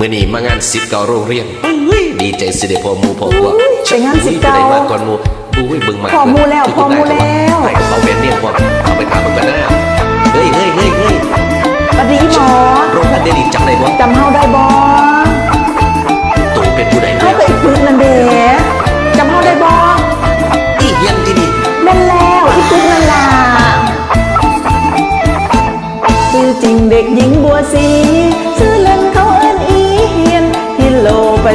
มื่อนี้มางานสิบเก่าโรงเรียนอุ้ยดีใจสิได้พอหมูพอพวกอุ้ยไปงานศิษย์เก่าได้มาก่อนหมูอุ้ยเบิ่งมาพอหมู่แล้วพอหมู่แล้วให้เขาเป็นเนี่ยพวกเอาไปถามมันกันนะเฮ้ยเฮ้ยเฮ้ยเฮ้ยปดีหมอโรงพันเดลิจำได้บ่จำเฮาได้บ่ตัวเป็นผู้ใดเฮาเนี่ยก็อีกปึกนั่นเด้จำเฮาได้บ่อีเฮียนที่นี่แม่นแล้วอีกปึกนั่นล่ะชื่อจริงเด็กหญิงบัวสี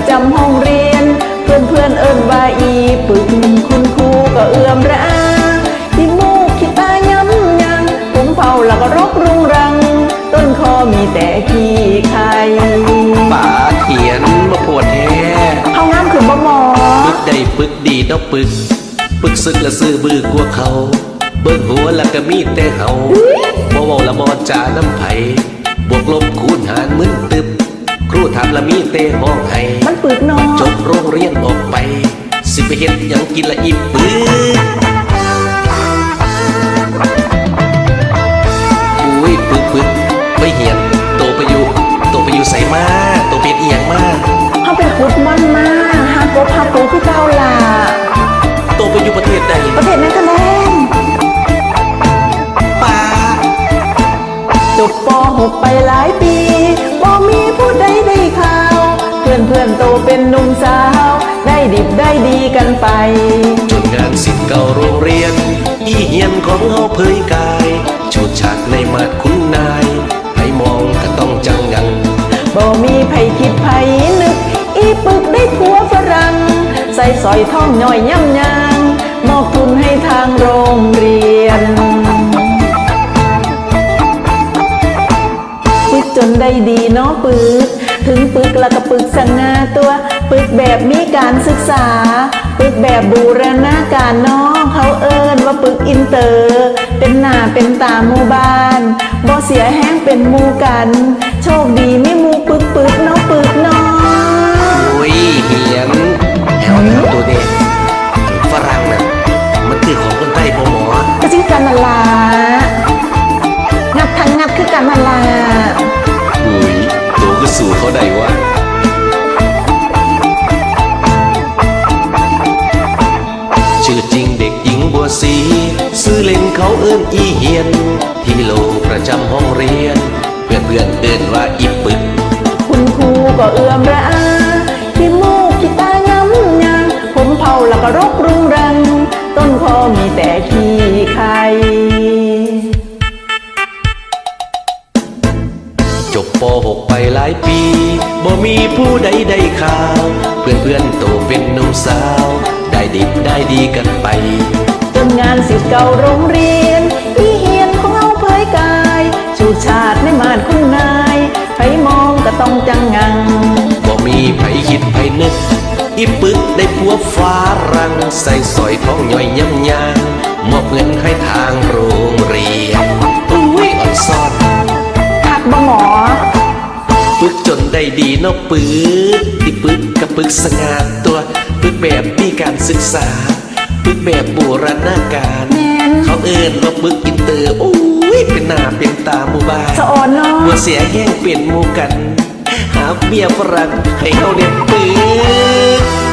ประจำห้องเรียน เพื่อนเพื่อนๆเอิ้นว่าอีปึกคุณครูก็เอื้อมระอาที่มูกขี้ตาย้ำยังผมเผาแล้วก็รกรุงรัง ต้นคอมีแต่ขี้ไข่ป่าเขียนมาปวดแท้เฮางามขึ้นบ่หมอปึกได้ปึกดีเนาะปึกปึกซึกละซื้อบือกลัวเขา เบิ่งหัวแล้วก็มีแต่เฮาบ่เว้าละบ่จาน้ำไผบวกลบคูณหารมึนตึบค รูถามละมีแต่ห้องให้มันปึกเนาะจบโรงเรียนออกไป สิไปเฮ็ดหยังกินละอีปึกอุ้ยปึกปึกไปเหียนโตไปอยู่โตไปอยู่ใส่มาโตเป็นอีหยังมาเฮาไปขุดมันมาหากบหาปูคือเก่าล่ะโตไปอยู่ประเทศใดประเทศเนเธอร์แลนด์ป่าจบป .6 ไปหลายปีบ่ มีผู้ใดได้ข่าว เพื่อนเพื่อนๆโตเป็นหนุ่มสาว ได้ดิบได้ดีกันไปจนงานสิทธิ์เก่าโรงเรียน อีเหียนของเฮาเผยกายชูฉากในมาดคุณนายให้มองก็ต้องจังงังบ่มีไผคิดไผนึก อีปึกได้ผัวฝรั่งใส่สอยทองย่อยย่ำยางมอบทุนให้ทางโรงเรียน นได้ดีเนาะปึก ถึงปึกแล้วก็ปึกสง่าตัว ปึกแบบมีการศึกษา ปึกแบบบูรณาการเนาะเขาเอิ้นว่าปึกอินเตอร์ เป็นหน้าเป็นตาหมู่บ้านบ่เสียแห้งเป็นหมู่กัน โชคดีไม่หมู่ปึกปึกเนาะปึกเนาะโอ้ยเหียนแถวแถวตัวเด็กฝรั่งน่ะมันคือของคนไทยพ่อหมอก็ชื่อกันนั่นล่ะงัดทั้งงัดคือกันนั่นล่ะอุ้ยตัวก็ สู่เขาได้วะชื่อจริงเด็กหญิงบัวสีซื้อเล่นเขาเอิ้นอีเหียนที่โลประจำห้องเรียน เพื่อนเพื่อนเอิ้นว่าอีปึก คุณครูก็เอื้อมระอาที่มูกที่ตาย้ำยังผมเผาแล้วก็รกรุ จบป .6 ไปหลายปีบ่มีผู้ใดได้ข่าว เพื่อนเพื่อนๆโตเป็นหนุ่มสาว ได้ดิบได้ดีกันไปจนงานสิทธิ์เก่าโรงเรียนอีเฮียนของเอาเผยกาย ชูชาติในมาดคุณนายใครมองก็ต้องจังงังบ่มีไผคิดไผนึก อีปึกได้ผัวฟ้ารัง ใส่สอยท้องย่อยย่ำยางมอบเงินให้ทางโรงเรียนอุ้ยอ่อนซ่อน ได้ดีเนาะปึกที่ปึกกับปึกสง่าตัวปึกแบบมีการศึกษา ปึกแบบโบราณการแม่นเขาเอิ้นว่าปึกอินเตอร์โอ้ยเป็นหน้าเป็นตาหมู่บ้านสะออนเนาะบัวเสียแห้งเป็นหมู่กัน หาเมียฝรั่งให้เขาเด็ดปึก